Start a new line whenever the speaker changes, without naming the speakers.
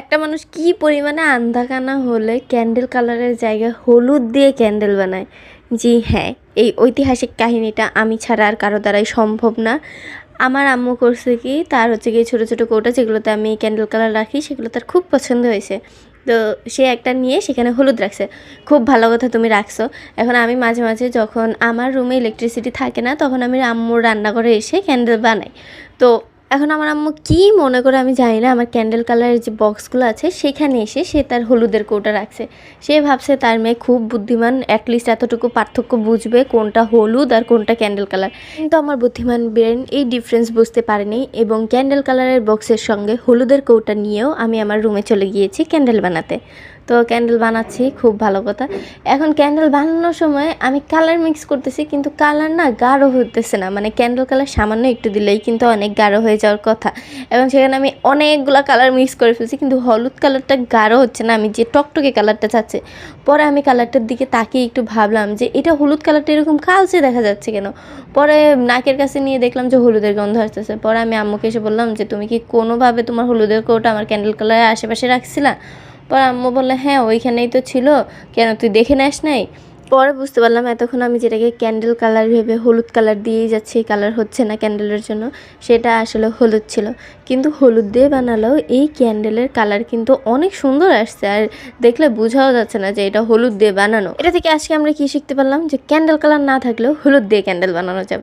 একটা মানুষ কি পরিমাণে আন্ধাকানা হলে ক্যান্ডেল কালারের জায়গায় হলুদ দিয়ে ক্যান্ডেল বানায়? জি হ্যাঁ এই ঐতিহাসিক কাহিনীটা আমি ছাড়া আর কারও দ্বারাই সম্ভব না। আমার আম্মু করছে কি, তার হচ্ছে গিয়ে ছোটো ছোটো কৌটা যেগুলোতে আমি ক্যান্ডেল কালার রাখি, সেগুলো তার খুব পছন্দ হয়েছে। তো সে একটা নিয়ে সেখানে হলুদ রাখছে। খুব ভালো কথা তুমি রাখছো। এখন আমি মাঝে মাঝে যখন আমার রুমে ইলেকট্রিসিটি থাকে না, তখন আমি আম্মুর রান্নাঘরে এসে ক্যান্ডেল বানাই। তো এখন আমার আম্মু কি মনে করে আমি জানি না, আমার ক্যান্ডেল কালারের যে বক্সগুলো আছে, সেখানে এসে সে তার হলুদের কৌটা রাখছে। সে ভাবছে তার মেয়ে খুব বুদ্ধিমান অ্যাটলিস্ট এতটুকু পার্থক্য বুঝবে কোনটা হলুদ আর কোনটা ক্যান্ডেল কালার কিন্তু আমার বুদ্ধিমান ব্রেন এই ডিফারেন্স বুঝতে পারেনি এবং ক্যান্ডেল কালারের বক্সের সঙ্গে হলুদের কৌটা নিয়েও আমি আমার রুমে চলে গিয়েছি ক্যান্ডেল বানাতে। তো ক্যান্ডেল বানাচ্ছি, খুব ভালো কথা। এখন ক্যান্ডেল বানানোর সময় আমি কালার মিক্স করতেছি, কিন্তু কালার না গাঢ় হতেছে না। মানে ক্যান্ডেল কালার সামান্য একটু দিলেই কিন্তু অনেক গাঢ় হয়ে যাওয়ার কথা। এবং সেখানে আমি অনেকগুলো কালার মিক্স করে ফেলছি, কিন্তু হলুদ কালারটা গাঢ় হচ্ছে না। আমি যে টকটকে কালারটা চাচ্ছে, পরে আমি কালারটার দিকে তাকিয়ে একটু ভাবলাম যে, এটা হলুদ কালারটা এরকম কালচে দেখা যাচ্ছে কেন? পরে নাকের কাছে নিয়ে দেখলাম যে হলুদের গন্ধ আসতেছে। পরে আমি আম্মুকে এসে বললাম যে, তুমি কি কোনোভাবে তোমার হলুদের কোটা আমার ক্যান্ডেল কালারের আশেপাশে রাখছিলা? পরে আম্মু বললে হ্যাঁ ওইখানেই তো ছিল। কেন, তুই দেখে নেস নাই? পরে বুঝতে পারলাম এতক্ষণ আমি যেটাকে ক্যান্ডেল কালার ভেবে হলুদ কালার দিয়েই যাচ্ছি কালার হচ্ছে না ক্যান্ডেলের জন্য, সেটা আসলে হলুদ ছিল। কিন্তু হলুদ দিয়ে বানালেও এই ক্যান্ডেলের কালার কিন্তু অনেক সুন্দর আসছে। আর দেখলে বোঝাও যাচ্ছে না যে এটা হলুদ দিয়ে বানানো। এটা থেকে আজকে আমরা কি শিখতে পারলাম? যে ক্যান্ডেল কালার না থাকলেও হলুদ দিয়ে ক্যান্ডেল বানানো যাবে।